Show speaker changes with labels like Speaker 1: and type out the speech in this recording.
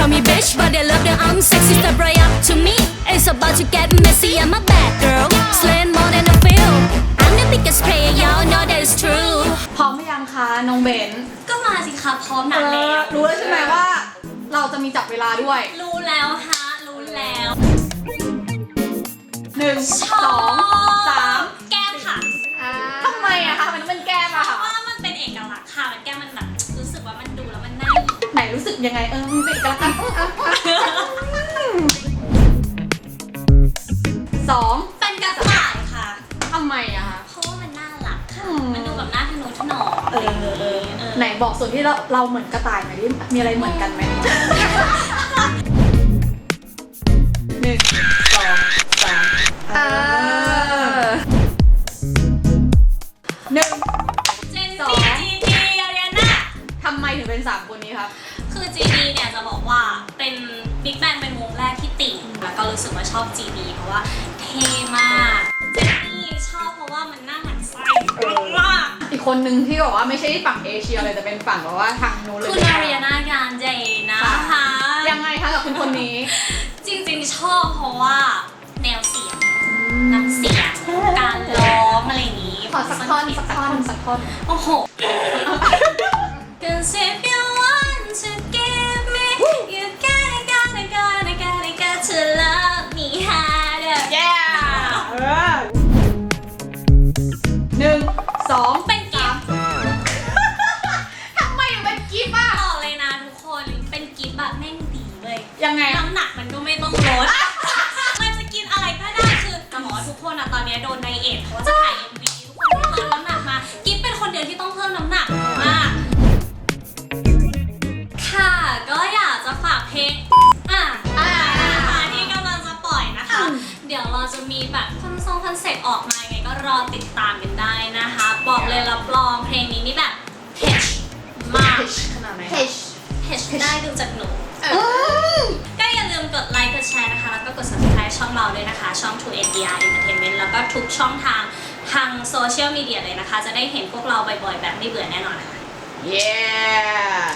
Speaker 1: rich, but they love that I'm sexy. Step right up to me. It's about to get messy. I'm a bad girl, slaying more than a feel. I'm the biggest player, y'all know that it's true.
Speaker 2: พร้อมหรือยังคะน้องเบน
Speaker 3: ก็มาสิคะพร้อม
Speaker 2: เอ
Speaker 3: นันแล้
Speaker 2: อ
Speaker 3: ว
Speaker 2: รู้แล้วใช่ไหมว่าเราจะมีจับเวลาด้วย
Speaker 3: รู้แล้วฮะ รู้แล้ว
Speaker 2: หนึ่งสอง
Speaker 3: รู้สึกยั
Speaker 2: งไงเออมันเป็นเอกลักษณ์อะอะอะสอง
Speaker 3: เป็นกระต่ายค่ะ
Speaker 2: ทำไมอะคะ
Speaker 3: เพราะว่ามันน่ารักค่ะ
Speaker 2: อืม
Speaker 3: มันดูแบบน่าทะนุถนอม
Speaker 2: เออเออเออไหนบอกส่วนที่เราเราเหมือนกระต่ายหน่อยดิมีอะไรเหมือนกันไหมหนึ่งสองสามเออ คนนี้ครับ
Speaker 3: คือ GD เนี่ยจะบอกว่าเป็นบิ๊กแบงเป็นวงแรกที่ติ่งแล้วก็รู้สึกว่าชอบ GD เพราะว่าเท่มากเจนนี่ชอบเพราะว่ามันน่าหนักไส้มาก
Speaker 2: อีกคนนึงที่บอกว่าไม่ใช่ฝั่งเอเชียเลยแต่เป็นฝั่งแบบว่าทางนู้นเลย
Speaker 3: คุณอารีนากานเจนะคะ
Speaker 2: ยังไงคะกับคุณคนนี้
Speaker 3: จริงๆชอบเพราะว่าแนวเสียงน้ำเสียงการร้องอะไรอย่างนี้
Speaker 2: ขอสักท่อนสักท่อนสักท่อน
Speaker 3: โอ้โห Cause if you want
Speaker 2: ย
Speaker 3: ยัง
Speaker 2: ไง
Speaker 3: น้ำหนักมันก็ไม่ต้องลด มันจะกินอะไรก็ได้คือแต่หมอว่าทุกคนอะตอนเนี้ยโดนไดเอทเพราะว่าจะถ่าย MV ทุกคนที่เพิ่มน้ำหนักมากิฟเป็นคนเดียวที่ต้องเพิ่มน้ำหนักมาก ค่ะ ก็อยากจะฝากเพลงอะ
Speaker 2: อ่า
Speaker 3: อ่าที่กำลังจะปล่อยนะคะ เดี๋ยวเราจะมีแบบคอนซองคอนเซ็ปต์ออกมายังไงก็รอติดตามกันได้นะคะ บอกเลยรับรองเพลงนี้นี่แบบเทชมาก
Speaker 2: ขนาดไหน
Speaker 3: เทชเทชได้ดูจากหนูก็ ช่องเราด้วยนะคะ ช่อง2 NDR Entertainment แล้วก็ทุกช่องทางทางโซเชียลมีเดียเลยนะคะ จะได้เห็นพวกเราบ่อยๆ แบบไม่เบื่อแน่นอนค่ะ
Speaker 2: Yeah